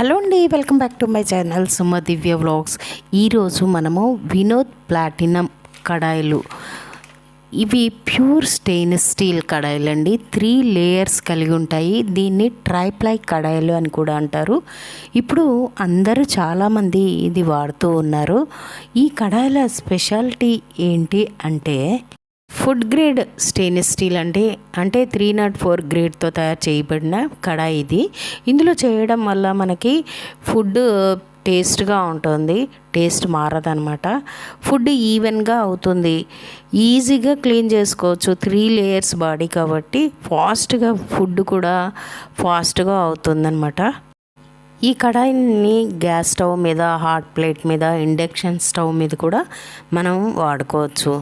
Hello అండి welcome back to my channel Suma Divya vlogs. ఈరోజు మనము వినోద్ ప్లాటినం కడాయిలు. ఇవి ప్యూర్ స్టెయిన్లెస్ స్టీల్ కడాయిలు అండి త్రీ లేయర్స్ కలిగి ఉంటాయి. దీన్ని ట్రైప్లై కడాయిలు అని కూడా అంటారు. ఇప్పుడు అందరూ చాలామంది ఇది వాడుతూ ఉన్నారు. ఈ కడాయిల స్పెషాలిటీ ఏంటి అంటే ఫుడ్ గ్రేడ్ స్టెయిన్లెస్ స్టీల్ అంటే అంటే త్రీ నాట్ ఫోర్ గ్రేడ్తో తయారు చేయబడిన కడాయి ఇది. ఇందులో చేయడం వల్ల మనకి ఫుడ్ టేస్ట్గా ఉంటుంది. టేస్ట్ మారదనమాట ఫుడ్ ఈవెన్గా అవుతుంది. ఈజీగా క్లీన్ చేసుకోవచ్చు. త్రీ లేయర్స్ బాడీ కాబట్టి ఫాస్ట్గా ఫుడ్ కూడా ఫాస్ట్గా అవుతుందన్నమాట. ఈ కడాయిని గ్యాస్ స్టవ్ మీద హాట్ ప్లేట్ మీద ఇండక్షన్ స్టవ్ మీద కూడా మనం వాడుకోవచ్చు.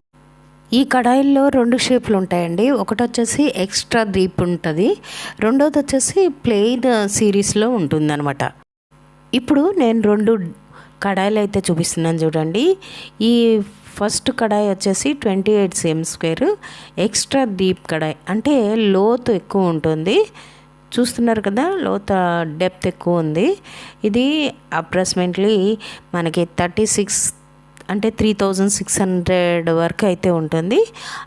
ఈ కడాయిల్లో రెండు షేపులు ఉంటాయండి. ఒకటి వచ్చేసి ఎక్స్ట్రా దీప్ ఉంటుంది. రెండోది వచ్చేసి ప్లెయిన్ సిరీస్లో ఉంటుందన్నమాట. ఇప్పుడు నేను రెండు కడాయిలు అయితే చూపిస్తున్నాను చూడండి. ఈ ఫస్ట్ కడాయి వచ్చేసి twenty eight same square extra deep కడాయి. అంటే లోతు ఎక్కువ ఉంటుంది. చూస్తున్నారు కదా లోత డెప్త్ ఎక్కువ ఉంది. ఇది అప్రాక్సిమేట్లీ మనకి థర్టీ సిక్స్ అంటే త్రీ థౌజండ్ సిక్స్ హండ్రెడ్ వరకు అయితే ఉంటుంది.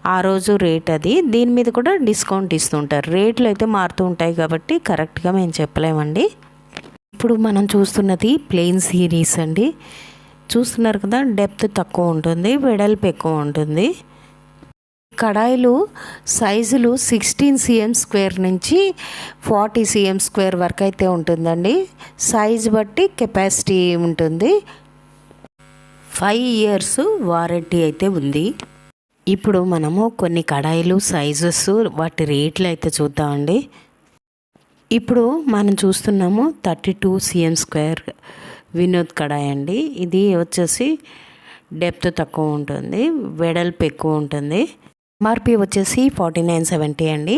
ఆ రోజు రేట్ అది. దీని మీద కూడా డిస్కౌంట్ ఇస్తుంటారు. రేట్లు అయితే మారుతూ ఉంటాయి కాబట్టి కరెక్ట్గా మేము చెప్పలేమండి. ఇప్పుడు మనం చూస్తున్నది ప్లెయిన్ సిరీస్ అండి. చూస్తున్నారు కదా డెప్త్ తక్కువ ఉంటుంది వెడల్పు ఎక్కువ ఉంటుంది. కడాయిలు సైజులు సిక్స్టీన్ సిఎం స్క్వేర్ నుంచి ఫార్టీ సిఎం స్క్వేర్ వరకు అయితే ఉంటుందండి. సైజ్ బట్టి కెపాసిటీ ఉంటుంది. ఫైవ్ ఇయర్స్ వారంటీ అయితే ఉంది. ఇప్పుడు మనము కొన్ని కడాయిలు సైజెస్ వాటి రేట్లు అయితే చూద్దామండి. ఇప్పుడు మనం చూస్తున్నాము thirty two CM square Vinod కడాయి అండి. ఇది వచ్చేసి డెప్త్ తక్కువ ఉంటుంది వెడల్పు ఎక్కువ ఉంటుంది. ఎంఆర్పి వచ్చేసి ఫార్టీ నైన్ సెవెంటీ అండి.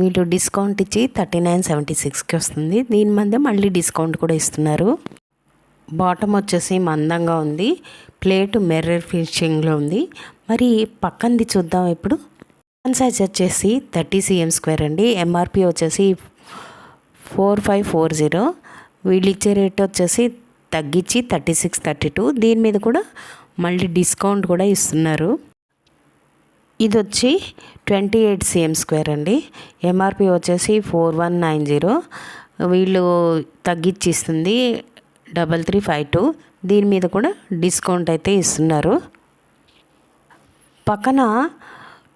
వీళ్ళు డిస్కౌంట్ ఇచ్చి థర్టీ నైన్ సెవెంటీ సిక్స్కి వస్తుంది. దీని మధ్య మళ్ళీ డిస్కౌంట్ కూడా ఇస్తున్నారు. బాటమ్ వచ్చేసి మందంగా ఉంది. ప్లేట్ మెర్రర్ ఫినిషింగ్లో ఉంది. మరి పక్కంది చూద్దాం ఇప్పుడు. వన్ సైజ్ వచ్చేసి థర్టీ సిఎం స్క్వేర్ అండి. ఎంఆర్పి వచ్చేసి ఫోర్ ఫైవ్ ఫోర్ జీరో. వీళ్ళు ఇచ్చే రేట్ వచ్చేసి తగ్గించి థర్టీ సిక్స్ థర్టీ టూ. దీని మీద కూడా మళ్ళీ డిస్కౌంట్ కూడా ఇస్తున్నారు. ఇది వచ్చి ట్వంటీ ఎయిట్ సిఎం స్క్వేర్ అండి. ఎంఆర్పి వచ్చేసి ఫోర్ వన్ నైన్ జీరో. వీళ్ళు తగ్గించి ఇస్తుంది. Double three five two. దీని మీద కూడా డిస్కౌంట్ అయితే ఇస్తున్నారు. పక్కన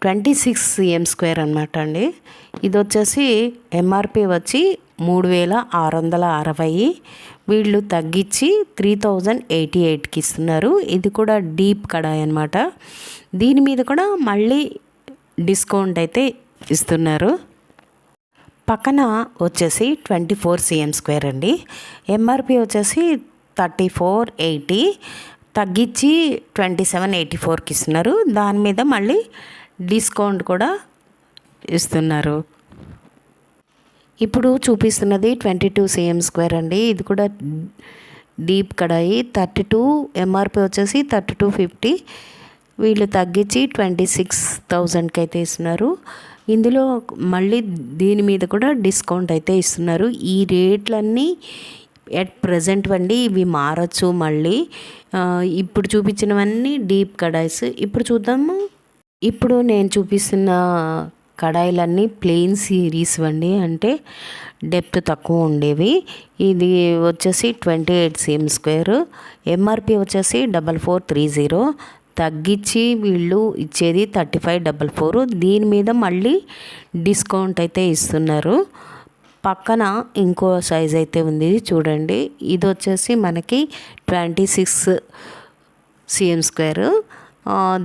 ట్వంటీ సిక్స్ సిఎం స్క్వేర్ అనమాట అండి. ఇది వచ్చేసి ఎంఆర్పి వచ్చి మూడు వేల ఆరు వందల అరవై. వీళ్ళు తగ్గించి త్రీ థౌజండ్ ఎయిటీ ఎయిట్కి ఇస్తున్నారు. ఇది కూడా డీప్ కడాయి అనమాట దీని మీద కూడా మళ్ళీ డిస్కౌంట్ అయితే ఇస్తున్నారు. పక్కన వచ్చేసి ట్వంటీ ఫోర్ సిఎం స్క్వేర్ అండి. ఎంఆర్పి వచ్చేసి థర్టీ ఫోర్ ఎయిటీ తగ్గించి ట్వంటీ సెవెన్ ఎయిటీ ఫోర్కి ఇస్తున్నారు. దాని మీద మళ్ళీ డిస్కౌంట్ కూడా ఇస్తున్నారు. ఇప్పుడు చూపిస్తున్నది ట్వంటీ టూ సిఎం స్క్వేర్ అండి. ఇది కూడా డీప్ కడాయి. థర్టీ టూ ఎంఆర్పి వచ్చేసి థర్టీ టూ ఫిఫ్టీ వీళ్ళు తగ్గించి ట్వంటీ సిక్స్ థౌజండ్కి అయితే ఇస్తున్నారు. ఇందులో మళ్ళీ దీని మీద కూడా డిస్కౌంట్ అయితే ఇస్తున్నారు. ఈ రేట్లన్నీ ఎట్ ప్రజెంట్ అండి ఇవి మారచ్చు మళ్ళీ. ఇప్పుడు చూపించినవన్నీ డీప్ కడాయిస్. ఇప్పుడు చూద్దాము. ఇప్పుడు నేను చూపిస్తున్న కడాయిలన్నీ ప్లెయిన్ సిరీస్ అండి. అంటే డెప్త్ తక్కువ ఉండేవి. ఇది వచ్చేసి twenty eight CM square. MRP వచ్చేసి డబల్ ఫోర్ త్రీ జీరో. తగ్గించి వీళ్ళు ఇచ్చేది థర్టీ ఫైవ్ డబల్ ఫోర్. దీని మీద మళ్ళీ డిస్కౌంట్ అయితే ఇస్తున్నారు. పక్కన ఇంకో సైజ్ అయితే ఉంది చూడండి. ఇది వచ్చేసి మనకి ట్వంటీ సిక్స్ సిఎం స్క్వేర్.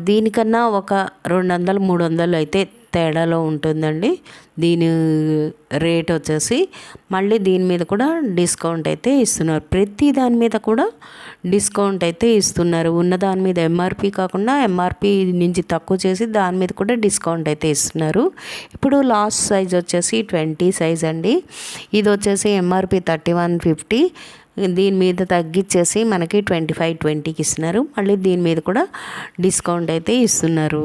దీనికన్నా ఒక రెండు వందలు మూడు వందలు అయితే తేడాలో ఉంటుందండి. దీని రేట్ వచ్చేసి మళ్ళీ దీని మీద కూడా డిస్కౌంట్ అయితే ఇస్తున్నారు. ప్రతి దాని మీద కూడా డిస్కౌంట్ అయితే ఇస్తున్నారు. ఉన్న దాని మీద ఎంఆర్పి కాకుండా ఎంఆర్పి నుంచి తక్కువ చేసి దాని మీద కూడా డిస్కౌంట్ అయితే ఇస్తున్నారు. ఇప్పుడు లాస్ట్ సైజ్ వచ్చేసి ట్వంటీ సైజ్ అండి. ఇది వచ్చేసి ఎంఆర్పి థర్టీ వన్ ఫిఫ్టీ. దీని మీద తగ్గించేసి మనకి ట్వంటీ ఫైవ్ ట్వంటీకి ఇస్తున్నారు. మళ్ళీ దీని మీద కూడా డిస్కౌంట్ అయితే ఇస్తున్నారు.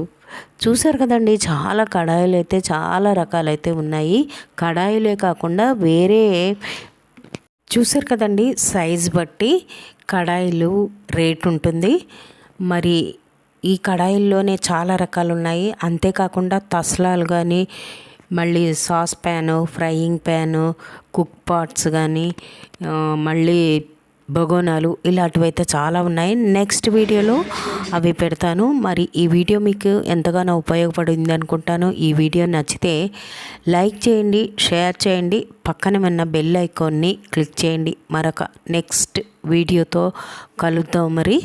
చూసారు కదండి చాలా కడాయిలు అయితే చాలా రకాలైతే ఉన్నాయి. కడాయిలే కాకుండా వేరే చూసారు కదండి సైజ్ బట్టి కడాయిలు రేట్ ఉంటుంది. మరి ఈ కడాయిల్లోనే చాలా రకాలు ఉన్నాయి అంతేకాకుండా తస్లాలు కానీ మళ్ళీ sauce pan frying pan cook pots కానీ మళ్ళీ బగోనాలు ఇలాంటివైతే చాలా ఉన్నాయి. నెక్స్ట్ వీడియోలో అవి పెడతాను. మరి ఈ వీడియో మీకు ఎంతగానో ఉపయోగపడింది అనుకుంటాను. ఈ వీడియో నచ్చితే లైక్ చేయండి షేర్ చేయండి. పక్కన ఉన్న బెల్ ఐకాన్ని క్లిక్ చేయండి. మరొక నెక్స్ట్ వీడియోతో కలుద్దాం మరి.